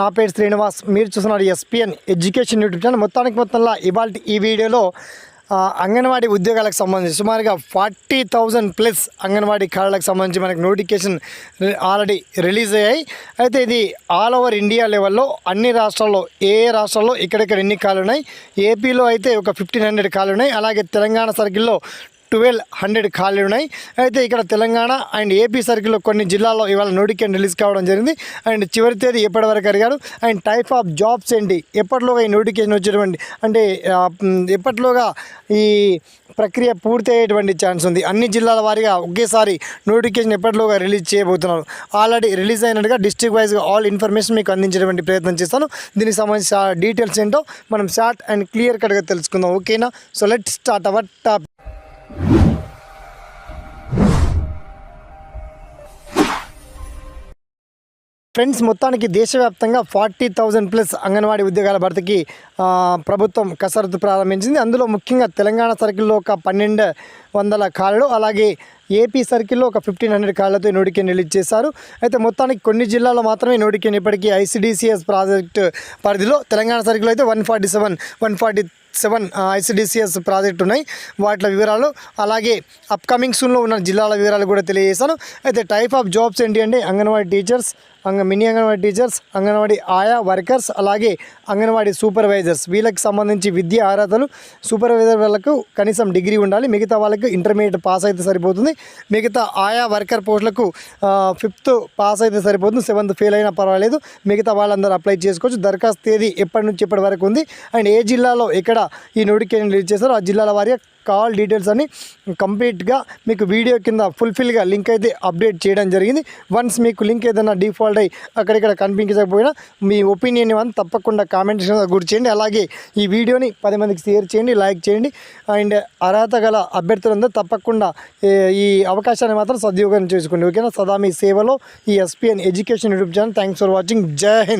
నా పేరు శ్రీనివాస్. మీరు చూస్తున్నారు ఎస్పిఎన్ ఎడ్యుకేషన్ యూట్యూబ్ ఛానల్. మొత్తానికి మొత్తంలో ఇవాళ ఈ వీడియోలో అంగన్వాడీ ఉద్యోగాలకు సంబంధించి సుమారుగా ఫార్టీ థౌజండ్ ప్లస్ అంగన్వాడీ ఖాళీలకు సంబంధించి మనకి నోటిఫికేషన్ ఆల్రెడీ రిలీజ్ అయ్యాయి. అయితే ఇది ఆల్ ఓవర్ ఇండియా లెవెల్లో అన్ని రాష్ట్రాల్లో ఏ ఏ రాష్ట్రాల్లో ఇక్కడెక్కడ ఎన్ని కాలు ఉన్నాయి ఏపీలో అయితే ఒక ఫిఫ్టీన్ హండ్రెడ్ కాలు ఉన్నాయి అలాగే తెలంగాణ సర్కిల్లో ట్వెల్వ్ హండ్రెడ్ ఖాళీలు ఉన్నాయి. అయితే ఇక్కడ తెలంగాణ అండ్ ఏపీ సర్కిల్లో కొన్ని జిల్లాల్లో ఇవాళ నోటిఫికేషన్ రిలీజ్ కావడం జరిగింది. అండ్ చివరి తేదీ ఎప్పటి వరకు అడిగారు? అండ్ టైప్ ఆఫ్ జాబ్స్ ఏంటి? ఎప్పటిలోగా ఈ నోటిఫికేషన్ వచ్చేటువంటి అంటే ఎప్పట్లోగా ఎప్పటిలోగా ఈ ప్రక్రియ పూర్తి అయ్యేటువంటి ఛాన్స్ ఉంది? అన్ని జిల్లాల వారీగా ఒకేసారి నోటిఫికేషన్ ఎప్పటిలోగా రిలీజ్ చేయబోతున్నారు? ఆల్రెడీ రిలీజ్ అయినట్టుగా డిస్ట్రిక్ట్ వైజ్గా ఆల్ ఇన్ఫర్మేషన్ మీకు అందించేటువంటి ప్రయత్నం చేస్తాను. దీనికి సంబంధించిన డీటెయిల్స్ ఏంటో మనం షార్ట్ అండ్ క్లియర్ కట్గా తెలుసుకుందాం. ఓకేనా? So let start our top friends మొత్తానికి దేశవ్యాప్తంగా ఫార్టీ థౌజండ్ ప్లస్ అంగన్వాడీ ఉద్యోగాల భర్తీకి ప్రభుత్వం కసరత్తు ప్రారంభించింది. అందులో ముఖ్యంగా తెలంగాణ సర్కిల్లో ఒక పన్నెండు వందల కాళ్ళు అలాగే ఏపీ సర్కిల్లో ఒక ఫిఫ్టీన్ హండ్రెడ్ కాళ్ళతో ఈ రిలీజ్ చేశారు అయితే మొత్తానికి కొన్ని జిల్లాల్లో మాత్రమే ఈ ఇప్పటికీ ఐసీడీసీఎస్ ప్రాజెక్ట్ పరిధిలో. తెలంగాణ సర్కిల్ అయితే one forty seven one forty seven ICDCS project ఉన్నాయి. వాటి వివరాలు అలాగే అప్కమింగ్ సూన్లో ఉన్న జిల్లాల వివరాలు కూడా తెలియజేశాను అయితే టైప్ ఆఫ్ జాబ్స్ ఏంటి అంటే అంగన్వాడీ టీచర్స్ అంగ మినీ అంగన్వాడీ టీచర్స్ అంగన్వాడీ ఆయా వర్కర్స్ అలాగే అంగన్వాడీ సూపర్వైజర్స్ వీళ్ళకి సంబంధించి విద్యా అర్హతలు సూపర్వైజర్ వాళ్ళకు కనీసం డిగ్రీ ఉండాలి. మిగతా వాళ్ళకి ఇంటర్మీడియట్ పాస్ అయితే సరిపోతుంది. మిగతా ఆయా వర్కర్ పోస్టులకు ఫిఫ్త్ పాస్ అయితే సరిపోతుంది. సెవెంత్ ఫెయిల్ అయినా పర్వాలేదు. మిగతా వాళ్ళందరూ అప్లై చేసుకోవచ్చు. దరఖాస్తు తేదీ ఎప్పటి నుంచి ఎప్పటి వరకు ఉంది. అండ్ ఏ జిల్లాలో ఎక్కడ ఈ నోటిఫికేషన్ రిలీజ్ చేశారో. ఆ జిల్లాల వారి కాల్ డీటెయిల్స్ అని కంప్లీట్గా మీకు వీడియో కింద ఫుల్ఫిల్గా లింక్ అయితే అప్డేట్ చేయడం జరిగింది. వన్స్ మీకు లింక్ ఏదైనా డిఫాల్ట్ అయ్యి అక్కడిక్కడ కనిపించకపోయినా మీ ఒపీనియన్ అని తప్పకుండా కామెంట్ గుర్తు చేయండి. అలాగే ఈ వీడియోని పది మందికి షేర్ చేయండి లైక్ చేయండి. అండ్ అర్హత గల అభ్యర్థులందరూ తప్పకుండా ఈ అవకాశాన్ని మాత్రం సద్వినియోగం చేసుకోండి. ఓకేనా? సదా మీ సేవలో ఈ SPN education YouTube channel. Thanks for watching. జై హింద్.